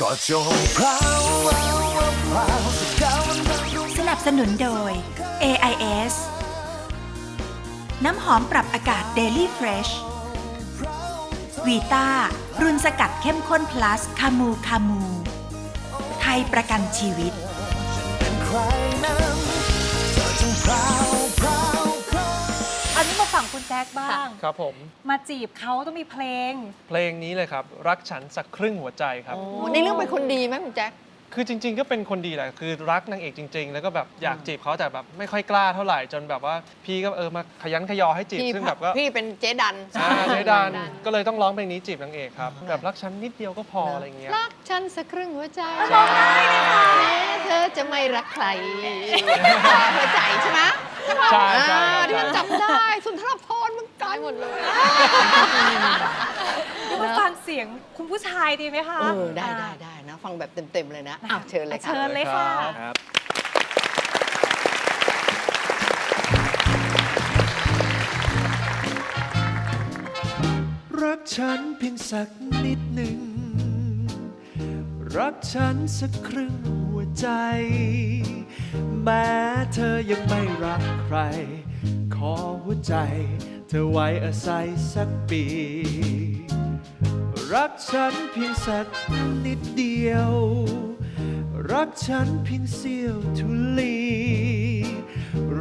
ก็จงพราวพราวพราวสักก้าวมันดังดวงสนับสนุนโดย AIS น้ำหอมปรับอากาศ Daily Fresh วีต้ารุ่นสกัดเข้มข้น plus คามูคามู ไทยประกันชีวิต ใครนั้น คุณแจ็คบ้าง ครับผม มาจีบเขาต้องมีเพลง เพลงนี้เลยครับ รักฉันสักครึ่งหัวใจครับในเรื่องเป็นคนดีไหมคุณแจ็ค คือจริง ๆ ก็เป็นคนดีแหละ คือรักนางเอกจริง ๆ แล้วก็แบบอยากจีบเขาแต่แบบไม่ค่อยกล้าเท่าไหร่จนแบบว่าพี่ก็เออมาขยันขยอให้จีบพี่ซึ่งแบบก็พี่เป็นเจ๊ดัน อ่าใช้ดันก็เลยต้องร้องเพลงนี้จีบนางเอกครับแบบรักฉันนิดเดียวก็พออะไรอย่างเงี้ย รักฉันสักครึ่งหัวใจใช่แม้เธอจะไม่รักใคร หัวใจใช่ไหม ใช่ปะใช่ใช่อ่าที่ใช่มันจำได้สุนทรภรณ์มันกลายหมดเลยเดี๋ยวมาฟังเสียงคุณผู้ชายดีไหมคะเออได้ได้ได้นะ ฟังแบบเต็ม ๆ เลยนะอ้าวเชิญเลยค่ะ เชิญเลยค่ะ ครับรักฉันเพียงสักนิดหนึ่ง รักฉันสักครึ่งหัวใจ แม้เธอยังไม่รักใคร ขอหัวใจ เธอไว้อาศัยสักปี รักฉันเพียงสักนิดเดียว รักฉันเพียงเสี้ยวทุลี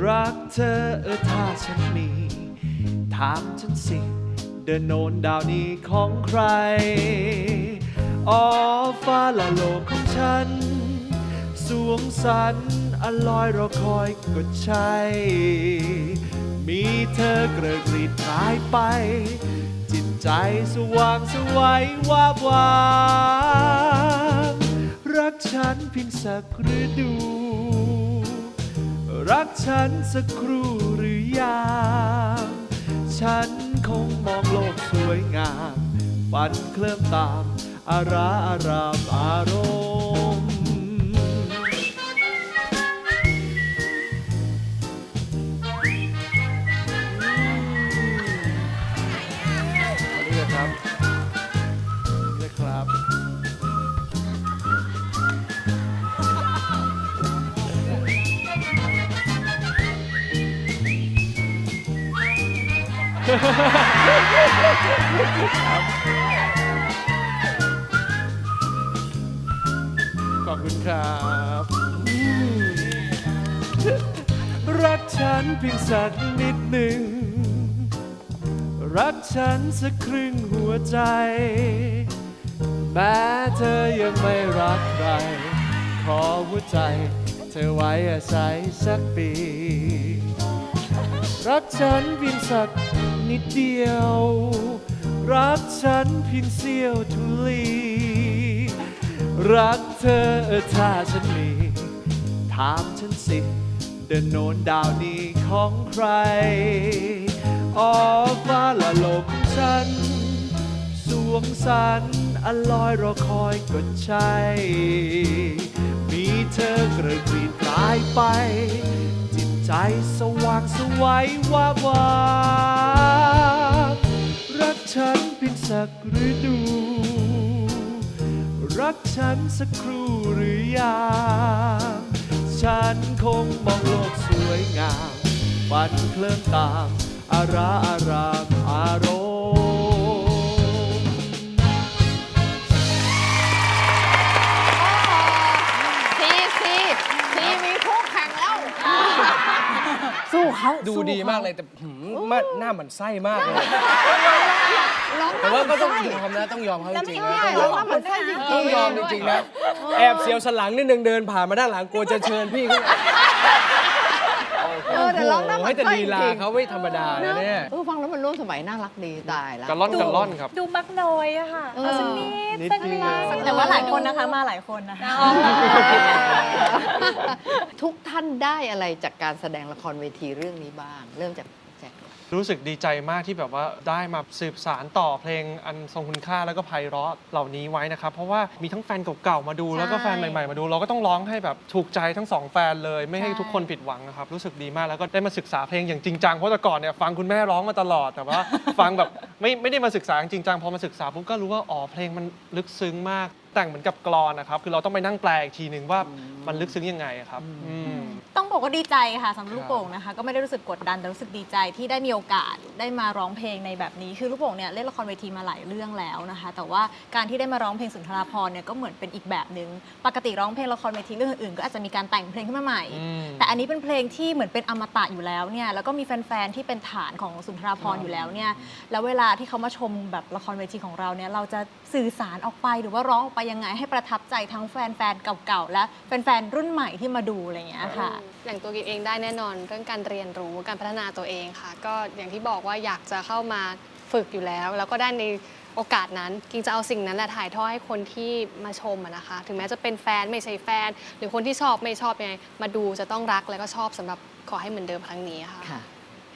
รักเธอเออถ้าฉันมี ถามฉันสิเดินโนนดาวนี้ของใคร อ๋อฟ้าละโลกของฉัน สวงสรรค์ อลอยรอคอยก็ใช่ มีเธอกระกรีดหายไป จิตใจสว่างสวัยวาบวามรักฉันเพียงสักฤดู รักฉันสักครู่หรือยามฉันคงมองโลกสวยงาม ฝันเคลื่อนตาม อาราอารามอารมณ์ ขอบคุณครับรักฉันเพียงสักนิดหนึ่ง รักฉันสักครึ่งหัวใจ แม้เธอยังไม่รักใคร ขอหัวใจ เธอไว้อาศัยสักปี รักฉันเพียงสัก นิดเดียว รักฉันเพียงเสี้ยวทุลี รักเธอถ้าฉันมี ถามฉันสิเดินโนนดาวนี้ของใครอ๋อฟ้าละโลกฉัน สวงสรรค์อลอยรอคอยก็ใช่มีเธอกระกรีดกลายไป ใจสว่างสวัยวาบวาบรักฉันเพียงสักฤดู รักฉันสักครู่หรือยามฉันคงมองโลกสวยงามฝันเคลื่อนตามอาราอารามอารมณ์ เขาดูสู้ดีเขมากเลยแต่หืมมาหน้าเหมือนไส้มากเลย ร้องแต่ว่าก็ต้องใช่ยอมนะต้องยอมเขาจริงๆใช่นะร้องเหมือนไส้จริงๆต้องยอมจริงๆนะแอบเสียวสนหลังนิดนึงเดินผ่านมาด้านหลังกลัวจะเชิญพี่ขึ้นมาเออ แต่ร้องหน้าเหมืให้อนแต่ไส้ลีจลาริงเขาไม่ธรรมดานะเนี่ย เออฟังแล้วมันร่วมสมัยน่ารักดีตายแล้วกันล่อนกันล่อนครับ ดูมักน้อยอะค่ะเออ เอาสักนิดนิดสักเดีนิยว ด แต่ว่าหลายคนนะคะมาหลายคนนะคะ ทุกท่านได้อะไรจากการแสดงละครเวทีเรื่องนี้บ้าง เริ่มจากแจ็คก่อน รู้สึกดีใจมากที่แบบว่าได้มาสืบสารต่อเพลงอันทรงคุณค่าแล้วก็ไพเราะเหล่านี้ไว้นะครับ เพราะว่ามีทั้งแฟนเก่าๆมาดูแล้วก็แฟนใหม่ๆมาดู เราก็ต้องร้องให้แบบถูกใจทั้งสองแฟนเลย ไม่ให้ทุกคนผิดหวังนะครับ รู้สึกดีมากแล้วก็ได้มาศึกษาเพลงอย่างจริงจังเพราะแต่ก่อนเนี่ยฟังคุณแม่ร้องมาตลอดแต่ว่า ฟังแบบไม่ไม่ได้มาศึกษาอย่างจริงจังพอมาศึกษาปุ๊บก็รู้ว่าอ๋อเพลงมันลึกซึ้งมาก แต่งเหมือนกับกรอนนะครับคือเราต้องไปนั่งแปลอีกทีหนึ่งว่ามันลึกซึ้งยังไงอะครับอืม ต้องบอกว่าดีใจค่ะสำหรับครับลูกโป่งนะคะ ก็ไม่ได้รู้สึกกดดันแต่รู้สึกดีใจที่ได้มีโอกาสได้มาร้องเพลงในแบบนี้ คือลูกโป่งเนี่ยเล่นละครเวทีมาหลายเรื่องแล้วนะคะ แต่ว่าการที่ได้มาร้องเพลงสุนทราภรณ์เนี่ยก็เหมือนเป็นอีกแบบหนึ่งปกติร้องเพลงละครเวทีเรื่องอื่นๆก็อาจจะมีการแต่งเพลงขึ้นมาใหม่ อืม แต่อันนี้เป็นเพลงที่เหมือนเป็นอมตะอยู่แล้วเนี่ยแล้วก็มีแฟนๆที่เป็นฐานของสุนทราภรณ์อยู่แล้วเนี่ยแล้วเวลาที่เขามาชมแบบละครเวทีของเราเนี่ยเราจะสื่อสารออกไปหรือว่าร้องออกไปยังไงให้ประทับใจทั้งแฟนๆเก่าๆและแฟนๆรุ่นใหม่ที่มาดูอะไรอย่างเงี้ยค่ะ อย่างตัวกินเองได้แน่นอนเรื่องการเรียนรู้การพัฒนาตัวเองค่ะ ก็อย่างที่บอกว่าอยากจะเข้ามาฝึกอยู่แล้ว แล้วก็ได้ในโอกาสนั้นกิงจะเอาสิ่งนั้นแหละถ่ายทอดให้คนที่มาชมนะคะ ถึงแม้จะเป็นแฟนไม่ใช่แฟน หรือคนที่ชอบไม่ชอบยังไงมาดูจะต้องรักแล้วก็ชอบสำหรับขอให้เหมือนเดิมครั้งนี้ค่ะ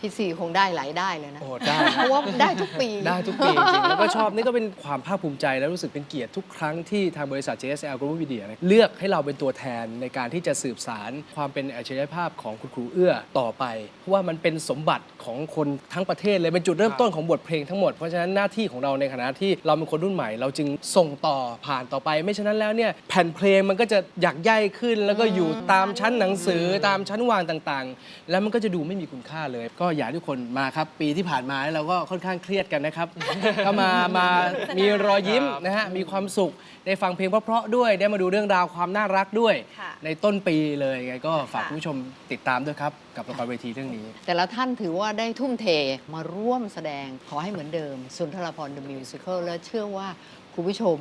ค่ะพี่สี่คงได้หลายได้เลยนะ โอ้ได้เพราะว่าได้ทุกปี ได้ทุกปีจริงๆแล้วก็ชอบนี่ก็เป็นความภาคภูมิใจและรู้สึกเป็นเกียรติทุกครั้งที่ทางบริษัท JSL Global Media เนี่ยเลือกให้เราเป็นตัวแทนในการที่จะสืบสารความเป็นอัจฉริยภาพของคุณครูเอื้อต่อไป เพราะว่ามันเป็นสมบัติของคนทั้งประเทศเลยเป็นจุดเริ่มต้นของบทเพลงทั้งหมด เพราะฉะนั้นหน้าที่ของเราในฐานะที่เราเป็นคนรุ่นใหม่ เราจึงส่งต่อผ่านต่อไป ไม่ฉะนั้นแล้วเนี่ยแผ่นเพลงมันก็จะอยากใย่ขึ้น แล้วก็อยู่ตามชั้นหนังสือตามชั้นวางต่างๆ แล้วมันก็จะดูไม่มีคุณค่าเลยก็อยากให้ทุกคนมาครับ ปีที่ผ่านมาเราก็ค่อนข้างเครียดกันนะครับ ก็มามามีรอยยิ้มนะฮะมีความสุขได้ฟังเพลงเพราะๆด้วย ได้มาดูเรื่องราวความน่ารักด้วย ค่ะ ในต้นปีเลยไงก็ฝากค่ะคุณผู้ชมติดตามด้วยครับ กับละครเวทีเรื่องนี้ แต่ละท่านถือว่าได้ทุ่มเทมาร่วมแสดงขอให้เหมือนเดิม สุนทรภรณ์ The Musical และเชื่อว่าคุณผู้ชม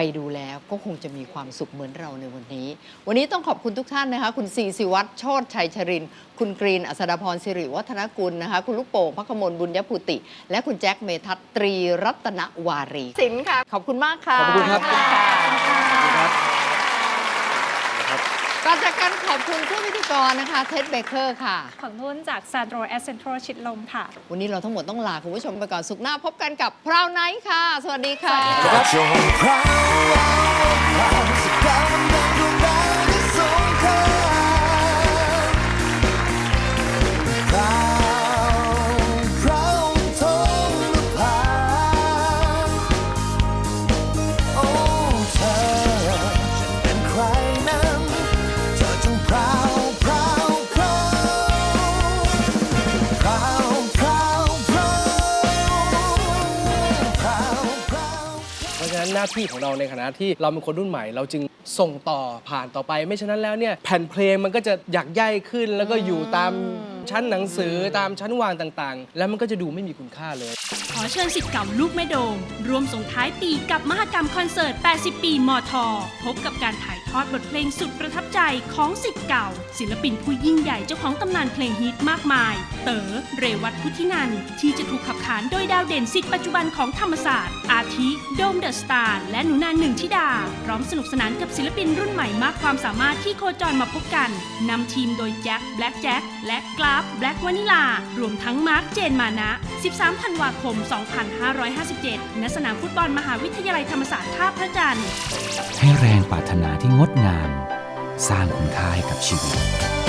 ไปดูแล้วก็คงจะมีความสุขเหมือนเราในวันนี้ วันนี้ต้องขอบคุณทุกท่านนะคะ คุณสีสิวัตรโชตชัยชรินทร์คุณกรีน อัศดาพรสิริวัฒนกุลนะคะ คุณลูกโป่งพักขมลบุญยภูติ และคุณแจ็คเมทัศน์ตรีรัตนวารี สินค่ะ ขอบคุณมากค่ะ ขอบคุณครับ ขอบคุณค่ะขอบคุณครับ ก่อนจากกันขอบคุณผู้พิธีกรนะคะเท็ดเบเกอร์ค่ะ ของนุ่นจากซานโดรแอสเซนทรัลชิดลมค่ะ วันนี้เราทั้งหมดต้องลาคุณผู้ชมไปก่อนสุขหน้าพบกันกับพราวไนท์ค่ะ สวัสดีค่ะ จงพราวพราวสักดาวมันดังดวงดาว นั้นหน้าที่ของเราในฐานะที่เราเป็นคนรุ่นใหม่ เราจึงส่งต่อผ่านต่อไป ไม่ฉะนั้นแล้วเนี่ยแผ่นเพลงมันก็จะอยากใย่ขึ้น แล้วก็อยู่ตามชั้นหนังสือตามชั้นวางต่างๆ แล้วมันก็จะดูไม่มีคุณค่าเลย ขอเชิญสิทธิ์เก่าลูกแม่โดมรวมส่งท้ายปีกับมหกรรมคอนเสิร์ต 80 ปีมทพบกับการถ่าย ทอดบทเพลงสุดประทับใจของสิทธิ์เก่า ศิลปินผู้ยิ่งใหญ่เจ้าของตำนานเพลงฮิตมากมาย เต๋อเรวัตพุทธินันท์ที่จะถูกขับขานโดยดาวเด่นสิทธิ์ปัจจุบันของธรรมศาสตร์ อาทิโดมเดอะสตาร์และหนูนานหนึ่งธิดา พร้อมสนุกสนานกับศิลปินรุ่นใหม่มากความสามารถที่โคจรมาพบกันนำทีมโดยแจ็คแบล็กแจ็คและกราฟแบล็กวานิลารวมทั้งมาร์คเจนมานะ 13ธันวาคม 2557ณสนามฟุตบอลมหาวิทยาลัยธรรมศาสตร์ท่าพระจันทร์ให้แรงปรารถนาที่งดงาม สร้างคุณค่าให้กับชีวิต